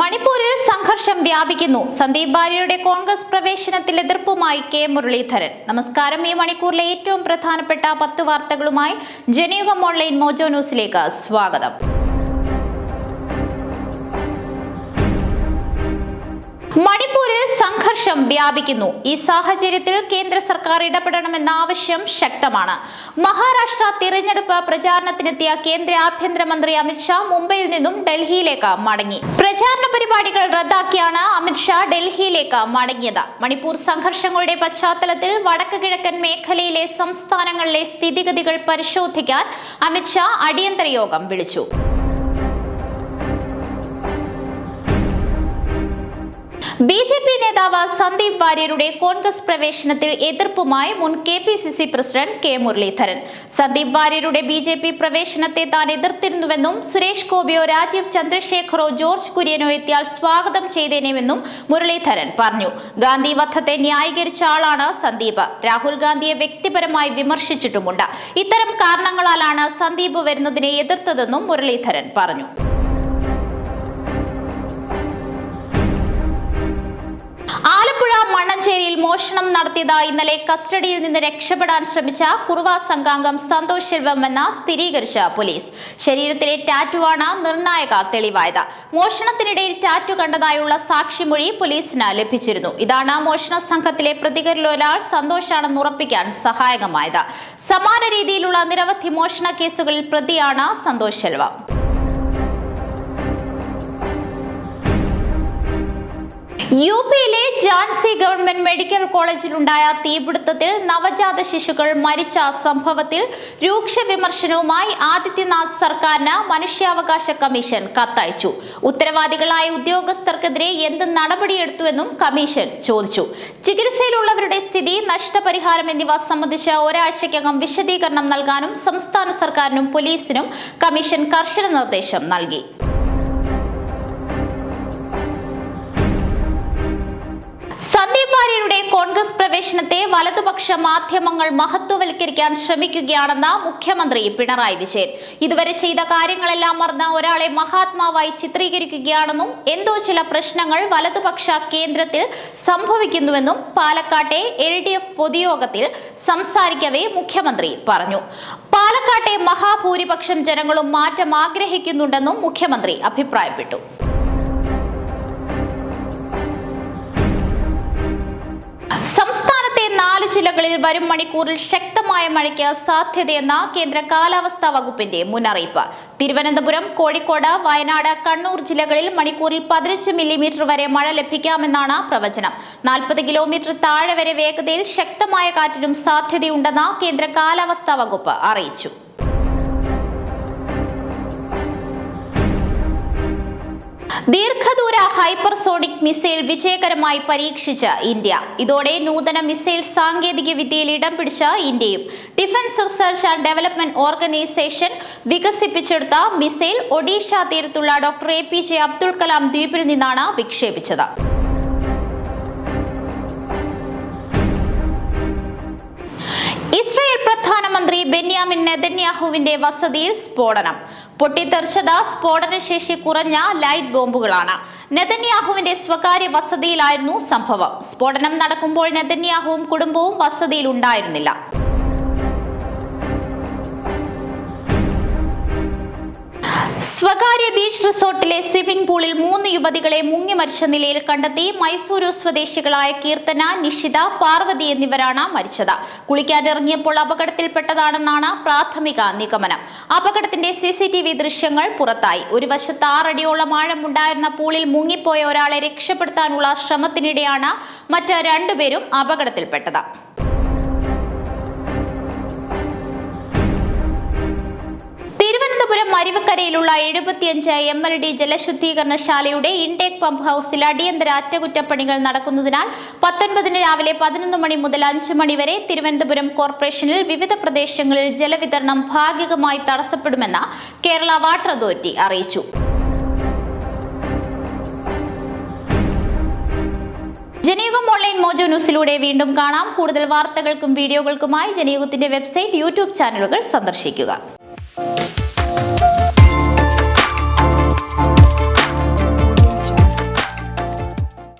മണിപ്പൂരിൽ സംഘർഷം വ്യാപിക്കുന്നു. സന്ദീപ് ഭാര്യയുടെ കോൺഗ്രസ് പ്രവേശനത്തിൽ എതിർപ്പുമായി കെ. മുരളീധരൻ. നമസ്കാരം. ഈ മണിക്കൂറിലെ ഏറ്റവും പ്രധാനപ്പെട്ട പത്ത് വാർത്തകളുമായി ജനയുഗം ഓൺലൈൻ മോജോ ന്യൂസിലേക്ക് സ്വാഗതം. മണിപ്പൂരിൽ സംഘർഷം വ്യാപിക്കുന്നു. ഈ സാഹചര്യത്തിൽ കേന്ദ്ര സർക്കാർ ഇടപെടണമെന്ന ആവശ്യം ശക്തമാണ്. മഹാരാഷ്ട്ര തിരഞ്ഞെടുപ്പ് പ്രചാരണത്തിനെത്തിയ കേന്ദ്ര ആഭ്യന്തരമന്ത്രി അമിത്ഷാ മുംബൈയിൽ നിന്നും ഡൽഹിയിലേക്ക് മടങ്ങി. പ്രചാരണ പരിപാടികൾ റദ്ദാക്കിയാണ് അമിത്ഷാ ഡൽഹിയിലേക്ക് മടങ്ങിയത്. മണിപ്പൂർ സംഘർഷങ്ങളുടെ പശ്ചാത്തലത്തിൽ വടക്ക് കിഴക്കൻ മേഖലയിലെ സംസ്ഥാനങ്ങളിലെ സ്ഥിതിഗതികൾ പരിശോധിക്കാൻ അമിത്ഷാ അടിയന്തര യോഗം വിളിച്ചു. ബി ജെ പി നേതാവ് സന്ദീപ് വാര്യരുടെ കോൺഗ്രസ് പ്രവേശനത്തിൽ എതിർപ്പുമായി മുൻ K P C C president K Muraleedharan. Sandeep വാര്യരുടെ ബി ജെ പി പ്രവേശനത്തെ താൻ എതിർത്തിരുന്നുവെന്നും സുരേഷ് ഗോപിയോ രാജീവ് ചന്ദ്രശേഖറോ ജോർജ് കുര്യനോ എത്തിയാൽ സ്വാഗതം ചെയ്തേനെമെന്നും മുരളീധരൻ പറഞ്ഞു. ഗാന്ധി വധത്തെ ന്യായീകരിച്ച ആളാണ് സന്ദീപ്. രാഹുൽ ഗാന്ധിയെ വ്യക്തിപരമായി വിമർശിച്ചിട്ടുമുണ്ട്. ഇത്തരം കാരണങ്ങളാലാണ് സന്ദീപ് വരുന്നതിനെ എതിർത്തതെന്നും മുരളീധരൻ പറഞ്ഞു. മോഷണം നടത്തിയതായി ഇന്നലെ കസ്റ്റഡിയിൽ നിന്ന് രക്ഷപ്പെടാൻ ശ്രമിച്ച കുറുവ സംഘാംഗം സന്തോഷ് ശെൽവം എന്ന സ്ഥിരീകരിച്ച പോലീസ്. ശരീരത്തിലെ ടാറ്റുവാണ് നിർണായക തെളിവായത്. മോഷണത്തിനിടയിൽ ടാറ്റു കണ്ടതായുള്ള സാക്ഷിമൊഴി പോലീസിന് ലഭിച്ചിരുന്നു. ഇതാണ് മോഷണ സംഘത്തിലെ പ്രതികരിൽ ഒരാൾ സന്തോഷാണെന്ന് ഉറപ്പിക്കാൻ സഹായകമായത്. സമാന രീതിയിലുള്ള നിരവധി മോഷണ കേസുകളിൽ പ്രതിയാണ് സന്തോഷ് ശെൽവം. യു പിയിലെ ജാൻസി ഗവൺമെന്റ് മെഡിക്കൽ കോളേജിലുണ്ടായ തീപിടുത്തത്തിൽ നവജാത ശിശുക്കൾ മരിച്ച സംഭവത്തിൽ രൂക്ഷ വിമർശനവുമായി ആദിത്യനാഥ് സർക്കാരിന് മനുഷ്യാവകാശ കമ്മീഷൻ കത്തയച്ചു. ഉത്തരവാദികളായ ഉദ്യോഗസ്ഥർക്കെതിരെ എന്ത് നടപടിയെടുത്തുവെന്നും കമ്മീഷൻ ചോദിച്ചു. ചികിത്സയിലുള്ളവരുടെ സ്ഥിതി നഷ്ടപരിഹാരം എന്നിവ സംബന്ധിച്ച് ഒരാഴ്ചയ്ക്കകം വിശദീകരണം നൽകാനും സംസ്ഥാന സർക്കാരിനും പോലീസിനും കമ്മീഷൻ കർശന നിർദ്ദേശം നൽകി. സന്ദീപ് വാര്യരുടെ കോൺഗ്രസ് പ്രവേശനത്തെ വലതുപക്ഷ മാധ്യമങ്ങൾ മഹത്വവൽക്കരിക്കാൻ ശ്രമിക്കുകയാണെന്ന് മുഖ്യമന്ത്രി പിണറായി വിജയൻ. ഇതുവരെ ചെയ്ത കാര്യങ്ങളെല്ലാം മറന്ന ഒരാളെ മഹാത്മാവായി ചിത്രീകരിക്കുകയാണെന്നും എന്തോ ചില പ്രശ്നങ്ങൾ വലതുപക്ഷ കേന്ദ്രത്തിൽ സംഭവിക്കുന്നുവെന്നും പാലക്കാട്ടെ എൽ ഡി എഫ് പൊതുയോഗത്തിൽ സംസാരിക്കവേ മുഖ്യമന്ത്രി പറഞ്ഞു. പാലക്കാട്ടെ മഹാഭൂരിപക്ഷം ജനങ്ങളും മാറ്റം ആഗ്രഹിക്കുന്നുണ്ടെന്നും മുഖ്യമന്ത്രി അഭിപ്രായപ്പെട്ടു. സംസ്ഥാനത്തെ നാല് ജില്ലകളിൽ വരും മണിക്കൂറിൽ ശക്തമായ മഴയ്ക്ക് സാധ്യതയെന്ന കേന്ദ്ര കാലാവസ്ഥാ വകുപ്പിന്റെ മുന്നറിയിപ്പ്. തിരുവനന്തപുരം കോഴിക്കോട് വയനാട് കണ്ണൂർ ജില്ലകളിൽ മണിക്കൂറിൽ പതിനഞ്ച് മില്ലിമീറ്റർ വരെ മഴ ലഭിക്കാമെന്നാണ് പ്രവചനം. നാൽപ്പത് കിലോമീറ്റർ താഴെ വരെ വേഗതയിൽ ശക്തമായ കാറ്റിനും സാധ്യതയുണ്ടെന്ന് കേന്ദ്ര കാലാവസ്ഥാ വകുപ്പ് അറിയിച്ചു. ദീർഘദൂര ഹൈപ്പർസോണിക് മിസൈൽ വിജയകരമായി പരീക്ഷിച്ച ഇന്ത്യ. ഇതോടെ നൂതന മിസൈൽ സാങ്കേതിക വിദ്യയിൽ ഇടം പിടിച്ച ഇന്ത്യയും defence research and development organisation വികസിപ്പിച്ചെടുത്ത മിസൈൽ ഒഡീഷ തീരത്തുള്ള doctor A P J Abdul Kalam ദ്വീപിൽ നിന്നാണ് വിക്ഷേപിച്ചത്. ഇസ്രായേൽ പ്രധാനമന്ത്രി ബെന്യാമിൻ നെതന്യാഹുവിന്റെ വസതിയിൽ സ്ഫോടനം. പൊട്ടിത്തെറിച്ചത് സ്ഫോടനശേഷി കുറഞ്ഞ ലൈറ്റ് ബോംബുകളാണ്. നെതന്യാഹുവിന്റെ സ്വകാര്യ വസതിയിലായിരുന്നു സംഭവം. സ്ഫോടനം നടക്കുമ്പോൾ നെതന്യാഹുവും കുടുംബവും വസതിയിൽ ഉണ്ടായിരുന്നില്ല. സ്വകാര്യ ബീച്ച് റിസോർട്ടിലെ സ്വിമ്മിംഗ് പൂളിൽ മൂന്ന് യുവതികളെ മുങ്ങി മരിച്ച നിലയിൽ കണ്ടെത്തി മൈസൂരു സ്വദേശികളായ കീർത്തന നിഷിത പാർവതി എന്നിവരാണ് മരിച്ചത്. കുളിക്കാനിറങ്ങിയപ്പോൾ അപകടത്തിൽപ്പെട്ടതാണെന്നാണ് പ്രാഥമിക നിഗമനം. അപകടത്തിന്റെ സിസിടിവി ദൃശ്യങ്ങൾ പുറത്തായി. ഒരു വശത്ത് ആറടിയോളം ആഴമുണ്ടായിരുന്ന പൂളിൽ മുങ്ങിപ്പോയ ഒരാളെ രക്ഷപ്പെടുത്താനുള്ള ശ്രമത്തിനിടെയാണ് മറ്റ് രണ്ടുപേരും അപകടത്തിൽപ്പെട്ടത്. അരുവിക്കരയിലുള്ള എഴുപത്തിയഞ്ച് എം എൽ ഡി ജലശുദ്ധീകരണശാലയുടെ ഇൻടേക്ക് പമ്പ് ഹൗസിൽ അടിയന്തര അറ്റകുറ്റപ്പണികൾ നടക്കുന്നതിനാൽ പത്തൊൻപതിന് രാവിലെ പതിനൊന്ന് മണി മുതൽ അഞ്ച് മണി വരെ തിരുവനന്തപുരം കോർപ്പറേഷനിൽ വിവിധ പ്രദേശങ്ങളിൽ ജലവിതരണം ഭാഗികമായി തടസ്സപ്പെടുമെന്ന് കേരള വാട്ടർ അതോറിറ്റി അറിയിച്ചു. ജനയുഗം ഓൺലൈൻ മോജോ ന്യൂസിലൂടെ വീണ്ടും കാണാം. കൂടുതൽ വാർത്തകൾക്കും വീഡിയോകൾക്കുമായി ജനയുഗത്തിന്റെ വെബ്സൈറ്റ് യൂട്യൂബ് ചാനലുകൾ സന്ദർശിക്കുക.